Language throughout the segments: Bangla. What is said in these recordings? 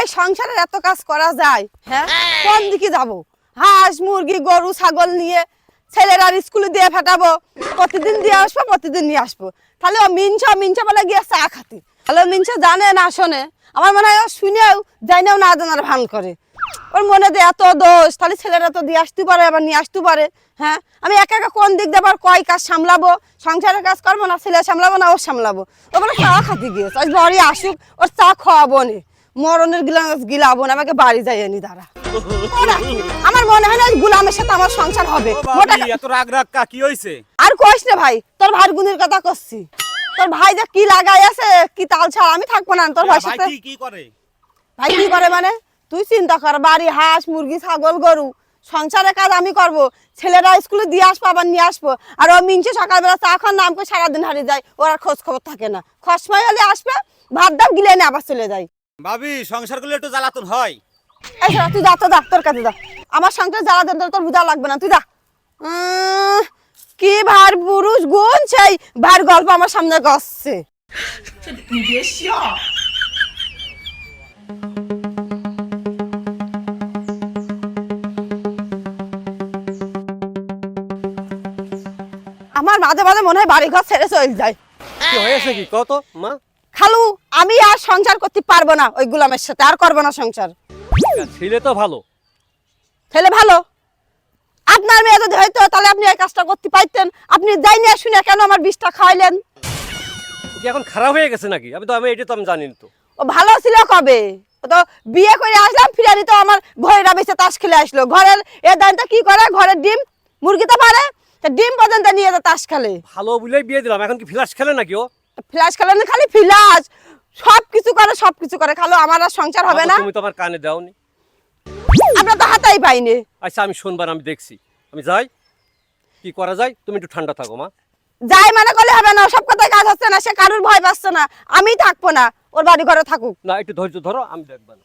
এই সংসারের এত কাজ করা যায় হ্যাঁ? কোন দিকে যাব? হাঁস মুরগি গরু ছাগল নিয়ে ছেলেরা স্কুলে দিয়ে ফাটাবো। প্রতিদিন দিয়ে আসব প্রতিদিন নিয়ে আসব। তাহলে ও মিনছা মিনছা বলে গিয়ে চা খাতে। তাহলে ও মিনছা জানে না শোনে। আমার মনে হয় ও শুনেও জানেও না জানার ভান করে। ওর মনে যে এত দোষ তাহলে ছেলেরা তো দিয়ে আসতে পারে আবার নিয়ে আসতে পারে হ্যাঁ? আমি একা একা কোন দিক দিয়ে আবার কয় কাজ সামলাবো? সংসারের কাজ করব না ছেলে সামলাবো না ও সামলাবো? ও বলে চা খাতে গিয়েছে বাড়ি আসুক ওর চা খাওয়াবো নে। মরণের গিলাস গিলাবো না আমাকে বাড়ি যাই নি দাঁড়া। আমার মনে হয় না ওই গুলামের সাথে আমার সংসার হবে। এত রাগ রাগ কা কি হইছে? আর কইস না ভাই তোর ভাই গুণের কথা করছি তোর ভাই যে কি লাগাই আছে কি তাল ছাড়া আমি থাকব না তোর ভাই সাথে। কি কি করে? ভাই কি করে মানে? তুই চিন্তা কর বাড়ি হাঁস মুরগি ছাগল গরু সংসারের কাজ আমি করব। ছেলেরা স্কুলে দিয়ে আসব আবার নিয়ে আসব। আর ও মিনছে সকালবেলা চা খাওয়ার নাম করে সারাদিন হারিয়ে যায় ওর আর খোঁজ খবর থাকে না। খসময় হলে আসবে ভাত দাম গিলে নিয়ে আবার চলে যায় ভাবি সংসার করলে একটু জ্বালাতন হয়। এই শোনো, তুই যা তো যা তোর কাছে যা। আমার সংসার জ্বালা তোর বুঝা লাগবে না তুই যা। উম, কি ভার পুরুষ গুণ সেই ভার গল্প আমার সামনে গসছে আমার মাঝে মাঝে মনে হয় বাড়ি ঘর ছেড়ে চলে যায়। কি হয়েছে কি? কত মা। খালু আমি আর সংসার করতে পারব না ওই গুলামের সাথে আর করব না সংসার। ছেলে তো ভালো। ছেলে ভালো? আপনার মেয়ে যদি হয়তো তাহলে আপনি এই কাজটা করতে পারতেন। আপনি যাই নিয়ে শুনে কেন আমার বিষটা খাওয়াইলেন? কি এখন খারাপ হয়ে গেছে নাকি? আমি তো আমি এটা তো আমি জানি তো। ও ভালো ছিল কবে? ও তো বিয়ে করে আসলাম ফিরানি তো আমার ঘরের বেঁচে তাস খেলে আসলো। ঘরের এ দানটা কি করে? ঘরের ডিম? মুরগি তো পারে। তা ডিম পর্যন্ত নিয়ে তাস খেলে। ভালো বলেই বিয়ে দিলাম। এখন কি ফ্ল্যাশ খেলে নাকি ও? ফ্ল্যাশ খেলে না খালি ফ্ল্যাশ সব কিছু করে সব কিছু করে। খালো আমার আর সংসার হবে না। তুমি তো আমার কানে দাওনি। আমরা তো হাতাই পাইনি। আচ্ছা আমি শুনবার আমি দেখছি। আমি যাই। কি করা যায়? তুমি একটু ঠান্ডা থাকো মা। যাই মানে করলে হবে না সব কথায় কাজ হচ্ছে না সে কারুর ভয় পাচ্ছে না। আমি থাকব না ওর বাড়ি ঘরে থাকুক। না একটু ধৈর্য ধরো আমি দেখব না।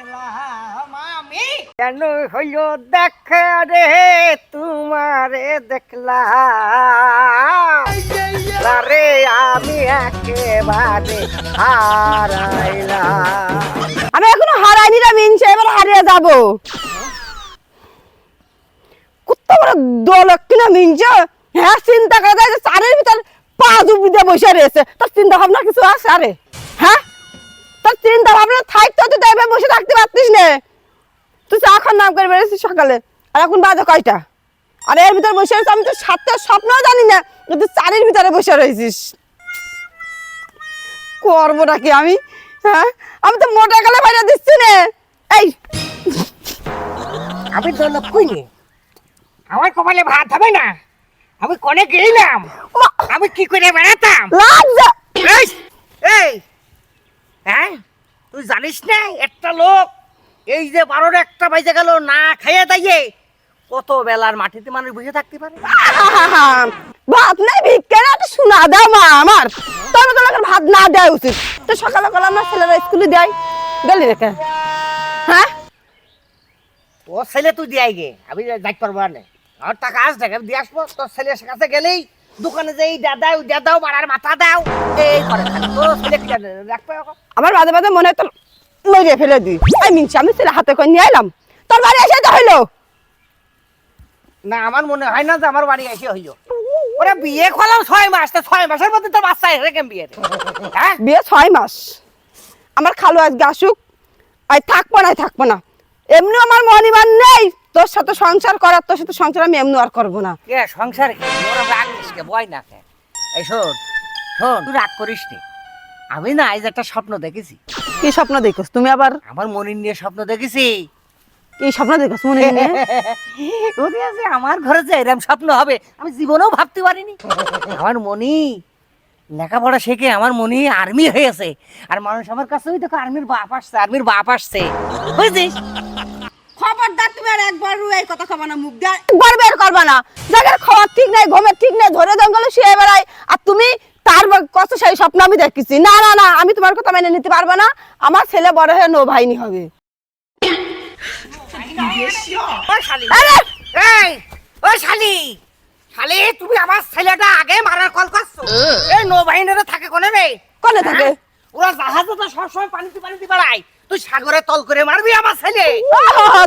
দেখলাম আমি। কেন হইল দেখা রে তোমারে দেখলাম। আরে আমি একেবারে হারাইলাম। আমি এখনও হারাইনি রে মিনছে এবার হারিয়ে যাব। কুত্তা বড় দোল কিনা মিনছে হ্যাঁ? চিন্তা করে যায় যে চারের ভিতর পা জুবিতে বসে রয়েছে। তোর চিন্তা ভাবনা কিছু আছে? আরে। তোর চিন্তা ভাবনা থাকতো তুই এভাবে বসে থাকতে পারতিস না। তুই চা খাওয়ার নাম করে বেরিয়েছিস সকালে। আর এখন বাজে কয়টা? আর এর ভিতরে বসে রয়েছে আমি তো সাতটার স্বপ্নও জানি না তুই চারের ভিতরে বসে রয়েছিস। করবোটা কি আমি? হ্যাঁ? আমি তো মোটা গেলে বাইরে দিচ্ছি না। এই! আমি তো লোক কইনি আমার কপালে ভাত হবে না। আমি কনে গেলাম। আমি কি করে বেড়াতাম? লজ্জা এই এই হ্যাঁ তুই জানিস না একটা লোক এই যে বারোর একটা বাজে গেল না খাইয়ে দাইয়ে কত বেলার মাটিতে মানুষ বসে থাকতে পারে? ভাত নাই তো শোনা দাও মা আমার। মতো লোকের ভাত না দেওয়া উচিত। তো সকালে সকালে আমরা ছেলেরা স্কুলে দেয়। গেলি রেখে হ্যাঁ? তোর ছেলে তুই দিয়ে গে আমি যাইতে পারব না। আর টাকা আস দেখ আমি দিয়ে আসব। তোর ছেলের কাছে গেলেই দোকানে যে মাথা দাও। এই করে রাখবে আমার মাঝে মাঝে মনে লইরে ফেলে দিই। আমি মিনছি আমি ছেলে হাতে করে নিয়ে এলাম তোর বাড়ি এসে হইল। না আমার মনে হয় না যে আমার বাড়ি এসে হইল। ওরা বিয়ে করলাম ছয় মাস। তো ছয় মাসের মধ্যে তোর বাচ্চা এসে কেন বিয়ে হ্যাঁ? বিয়ে ছয় মাস। আমার খালু আজকে আসুক। আর থাকব না থাকব না। এমনি আমার মনিমান নেই। তোর সাথে সংসার করার তোর সাথে সংসার আমি এমনি আর করব না। সংসার? কি বয় না এই শোন শোন তুই রাগ করিস নি। আমি না আজ একটা স্বপ্ন দেখেছি। কি স্বপ্ন দেখোস? তুমি আবার? আমার মনির নিয়ে স্বপ্ন দেখেছি। কি স্বপ্ন দেখছ মনে নিয়ে? ওরে আছে আমার ঘরে যে এরম স্বপ্ন হবে আমি জীবনেও ভাবতে পারিনি। আমার মনি লেখাপড়া শেখে আমার মনি আর্মি হয়েছে আর মানুষ আমার কাছে ওই দেখো আর্মির বাপ আসছে আর্মির বাপ আসছে। বুঝছিস? খবরদার তুমি আর একবার এই কথা কবা না মুখ দিয়ে। একবার বের করবা না। জায়গার খাওয়ার ঠিক নাই ঘুমের ঠিক নাই ধরে জঙ্গলে শুয়ে বেড়াই। আর তুমি তার কত সেই স্বপ্ন আমি দেখেছি না না না আমি তোমার কথা মেনে নিতে পারব না। আমার ছেলে বড় হয়ে নৌ বাহিনী হবে। শালি। আরে! এই ওই শালি। শালি তুমি আমার ছেলেটা আগে মারার কল করছ। এই নৌবাহিনীরা থাকে কোনে রে কোনে থাকে? হ্যাঁ? ওরা জাহাজে তো সবসময় পানিতে পানিতে বেড়ায়। তুই সাগরে তল করে মারবি আমার ছেলে।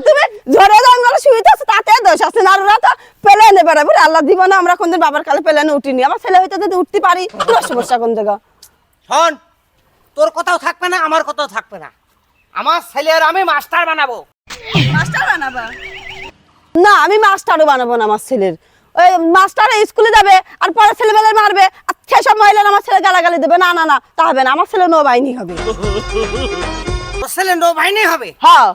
তুমি ঝরে জঙ্গলে শুইতে আছো তাতে দোষ আছে। না ওরা তো পেলেনে বেড়াবে আল্লাহ দিব না আমরা কোনদিন বাবার কালে পেলেনে উঠিনি। আমার ছেলে হইতে যদি উঠতে পারি তোমার সমস্যা কোন জায়গা শোন তোর কথাও থাকবে না আমার কথাও থাকবে না। আমার ছেলের আমি মাস্টার বানাবো। মাস্টার বানাবা? না আমি মাস্টারও বানাবো না আমার ছেলের। ওই মাস্টার স্কুলে যাবে আর পরে ছেলেবেলায় মারবে আর সেসব মহিলারা আমার ছেলে গালাগালি দেবে। না না না তা হবে না। আমার ছেলে নৌবাহিনী হবে। তোর নো নৌবাহিনী হবে। হ্যাঁ?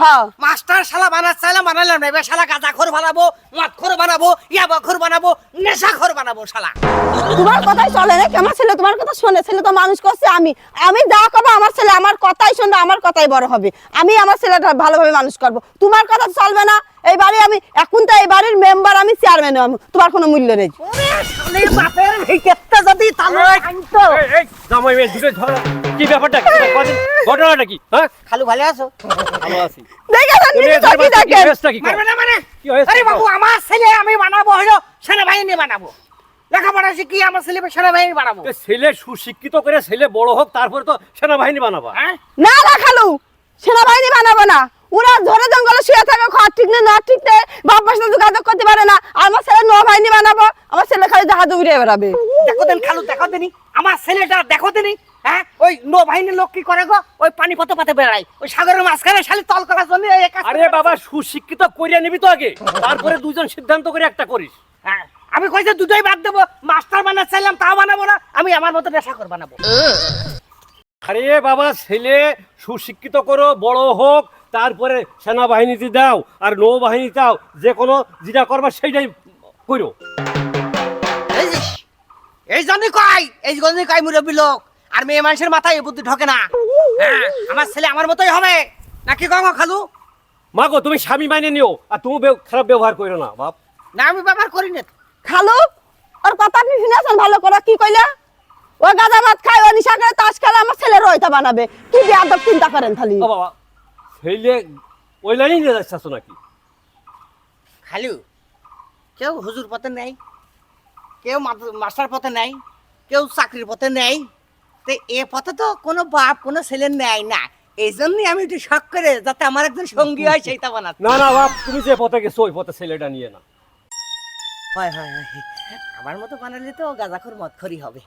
হ্যাঁ মাস্টার শালা বানা শালা বানালাম না এবার শালা গাঁজা খোর বানাবো মদ খোর বানাবো ইয়াবা খোর বানাবো নেশা খোর বানাবো শালা। তোমার কথাই চলে না আমার ছেলে তোমার কথা শোনে ছেলে তো মানুষ করছে আমি আমি যা করব আমার ছেলে আমার কথাই শুনবে আমার কথাই বড় হবে। আমি আমার ছেলেটা ভালোভাবে মানুষ করব। তোমার কথা চলবে না এই বাড়ি আমি এখন তো এই বাড়ির মেম্বার আমি চেয়ারম্যান আমি তোমার কোনো মূল্য নেই। ওরে শালির বাপের ভিকেটটা যদি তালো আনতো। এই, এই, জামাই মেয়ে দুটো ঝগড়া কি ব্যাপারটা? কি ঘটনাটা কি? হ্যাঁ? খালু ভালো আছো? ভালো আছি। মানে? আরে বাবু আমার ছেলে আমি বানাবো হলো সেনাবাহিনী বানাবো। লেখাপড়া শিখি আমার ছেলে সেনাবাহিনী বানাবো। ছেলে সুশিক্ষিত করে ছেলে বড় হোক তারপরে তো সেনাবাহিনী বানাবা। হ্যাঁ? না না খালু সেনাবাহিনী বানাবো না। ওরা ধরে জঙ্গলে শুয়ে থাকে খাওয়া ঠিক নেই না ঠিক নেই বাবার সাথে যোগাযোগ করতে পারে না। আর আমার ছেলে নৌবাহিনী বানাবো আমার ছেলে খালি জাহাজে উড়ে বেড়াবে। দেখো দেন খালু দেখো দেনি আমার ছেলেটা দেখো দেনি হ্যাঁ? ওই নৌবাহিনীর লোক কি করে গো? ওই পানি পথে পথে বেড়ায় ওই সাগরের মাঝখানে শালি তল করার জন্য এই এক কাজ আরে বাবা সুশিক্ষিত করিয়া নিবি তো আগে তারপরে দুজন সিদ্ধান্ত করে একটা করিস। হ্যাঁ আমি কইছে দুটোই বাদ দেবো মাস্টার বানাতে চাইলাম তাও বানাবো না আমি আমার মতো নেশা করে বানাবো। আরে বাবা ছেলে সুশিক্ষিত করো বড় হোক তারপরে সেনাবাহিনীতে দাও আর নৌবাহিনী দাও যে কোনো যেটা করবা সেইটাই করো। এই জন্যই কয় এই জন্যই কয় মুরব্বী লোক আর মেয়ে মানুষের মাথায় এই বুদ্ধি ঢোকে না। হ্যাঁ আমার ছেলে আমার মতোই হবে। নাকি গঙ্গ খালু? মাগো তুমি স্বামী মাইনে নিও আর তুমি খারাপ ব্যবহার করো না বাপ। না আমি ব্যবহার করি না। খালু ওর কথা আপনি শুনেছেন ভালো করে কি কইলা? ও গাঁজা ভাত খায় ও নিশা করে তাস খেলে আমার ছেলে রইতা বানাবে। কি বেয়াদব চিন্তা করেন খালি? বাবা ছেলে ওই লাইনে নিয়ে যাচ্ছ নাকি? খালু কেউ হুজুর পথে নেই কেউ মাস্টার পথে নেই কেউ চাকরির পথে নেই। তো এ পথে তো কোনো বাপ কোনো ছেলে নেয় না। এই জন্যই আমি একটু শখ করে যাতে আমার একজন সঙ্গী হয় সেইটা বানাতে না না বাপ তুমি যে পথে গেছো ওই পথে ছেলেটা নিয়ে না। হয় হয় হয়। আমার মতো বানালে তো গাঁজাখোর মদখরি হবে।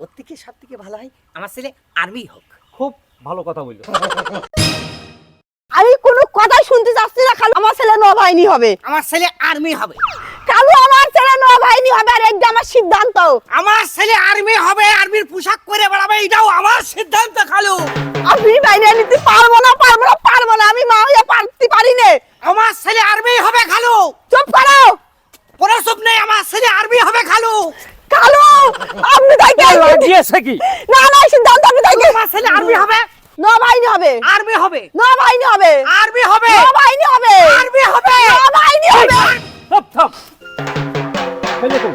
ওর থেকে সব থেকে ভালো হয় আমার ছেলে আর্মি হোক। খুব ভালো কথা বলল। না খালু আমার ছেলে নৌবাহিনী হবে। আমার ছেলে আর্মি হবে। কালু আমার ছেলে নৌবাহিনী হবে আর এটা আমার সিদ্ধান্ত। আমার ছেলে আর্মি হবে আর্মির পোশাক পরে বেড়াবে এটাও আমার সিদ্ধান্ত খালু। আমি বাইরে নিতে পারব না পারব না পারব না আমি মা হয়ে পারতে পারি না। আমার ছেলে আর্মি হবে খালু। চুপ করো। কোনো চুপ নেই আমার ছেলে আর্মি হবে খালু। কালু আপনি তাই কি? না না সিদ্ধান্ত আপনি তাই আমার ছেলে আর্মি হবে নৌবাহিনী হবে। আর্মি হবে। নৌবাহিনী হবে। আর্মি হবে। নৌবাহিনী হবে। আর্মি হবে। হবে। থাপ থাপ ছেলে কই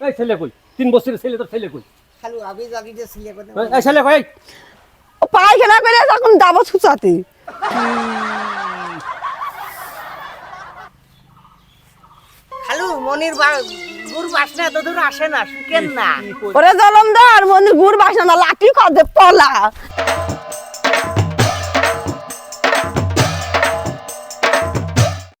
এই ছেলে কই তিন বছরের ছেলে তোর ছেলে কই খালু আমি জানি যে ছেলে কথা এই, ছেলে কই। ও পায়খানা করে তখন যাব ছুচাতে। খালু মনির বা- গুড় বাসনা এত দূর আসে না শুকেন না। ওরে জলম দে আর গুড় বাসনা লাঠি খাওয়া পলা।